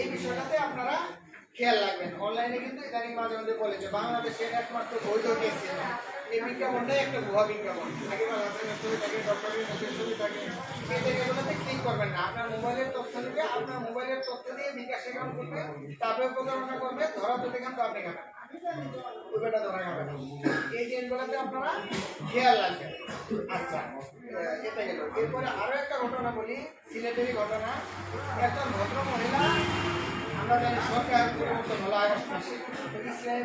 এই বিষয়টাতে আপনারা খেয়াল রাখবেন। অনলাইনে কিন্তু ইদানিং মাঝে মাঝে বলে যে বাংলাদেশের একমাত্র বৈধ টেক্সি এই বিজ্ঞাপনটাই একটা ভুয়া বিজ্ঞাপন সাকিবাল হাসানের ছবি থাকে ডক্টরের থাকে। জায়গাগুলোতে ক্লিক করবেন না। আপনার মোবাইলের তথ্য দিবে আপনার মোবাইলের তথ্য দিয়ে বিকাশ অ্যাকাউন্ট করবে, তারপরে প্রতারণা করবে, ধরা তো দেখান তো আপনি খাবেন এই জিনিসগুলোতে আপনারা খেয়াল রাখবেন আচ্ছা এটা এরপরে আরও একটা ঘটনা বলি, সিলেটেরই ঘটনা। একজন ভদ্র মহিলা আমরা জানি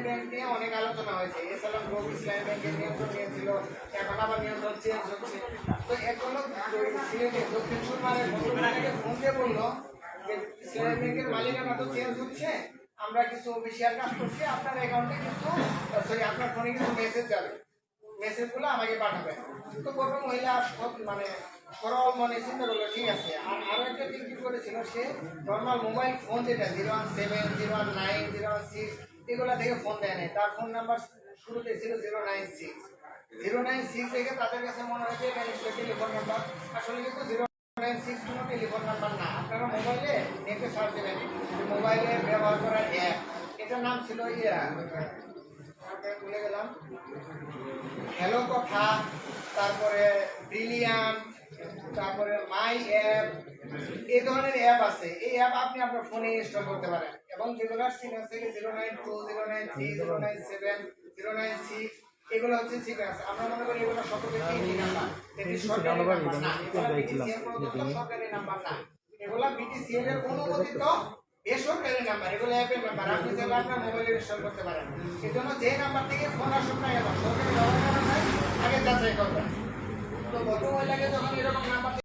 ব্যাংক নিয়ে অনেক আলোচনা হয়েছে। এছাড়াও গ্রুপ ইসলামী ব্যাংকের নিয়ন্ত্রণ নিয়েছিল। এখন আবার নিয়ন্ত্রণ চেঞ্জ হচ্ছে। তো এখন সিলেটে দক্ষিণ ভদ্রমহিলাকে ফোন দিয়ে বলল যে ব্যাংকের মালিকানা তো চেঞ্জ হচ্ছে? আমরা কিছু অফিসিয়াল কাজ করছি, আপনার অ্যাকাউন্টে কিছু সরি আপনার ফোনে কিছু মেসেজ যাবে। মেসেজগুলো আমাকে পাঠাবেন। তো কোনো মহিলা মানে সরল মনে চিন্তা করল, ঠিক আছে। আর আরও একটা দিক কি করেছিল সে নর্মাল মোবাইল ফোন যেটা zero one seven zero one nine zero one six এগুলো থেকে ফোন দেয় নাই। তার ফোন নাম্বার শুরুতে ছিল zero nine six zero nine six থেকে তাদের কাছে মনে হয়েছে এটা নিশ্চয়ই টেলিফোন নাম্বার আসলে কিন্তু জিরো নাইন সিক্স কোনো টেলিফোন নাম্বার না। আপনারা মোবাইলে নেটে সার্চ দেবেন। মোবাইলে ব্যবহার করার অ্যাপ এটার নাম ছিল ইয়া। ভুলে গেলাম। হ্যালো কথা তারপরে ব্রিলিয়ান তারপরে মাই অ্যাপ এই ধরনের অ্যাপ আছে। এই অ্যাপ আপনি আপনার ফোনে ইনস্টল করতে পারেন। এবং যেগুলো সিগন্যাল থেকে zero nine two zero nine three zero nine seven zero nine six এগুলো হচ্ছে সিগন্যাল আমরা মনে করি এগুলো বেশি নাম্বার এটি সরকারি নাম্বার না। সরকারি নাম্বার না। এগুলো বিটিসিএল এর অনুমোদিত বেসরকারি নাম্বার এগুলো অ্যাপের নাম্বার আপনি চাইলে আপনার মোবাইলে ইনস্টল করতে পারেন। এই জন্য যে নাম্বার থেকে ফোন আসুক না কেন সরকারি ব্যবহার করা হয় আগে যাচাই করবেন। তো ভদ্রমহিলাকে যখন এরকম নাম্বার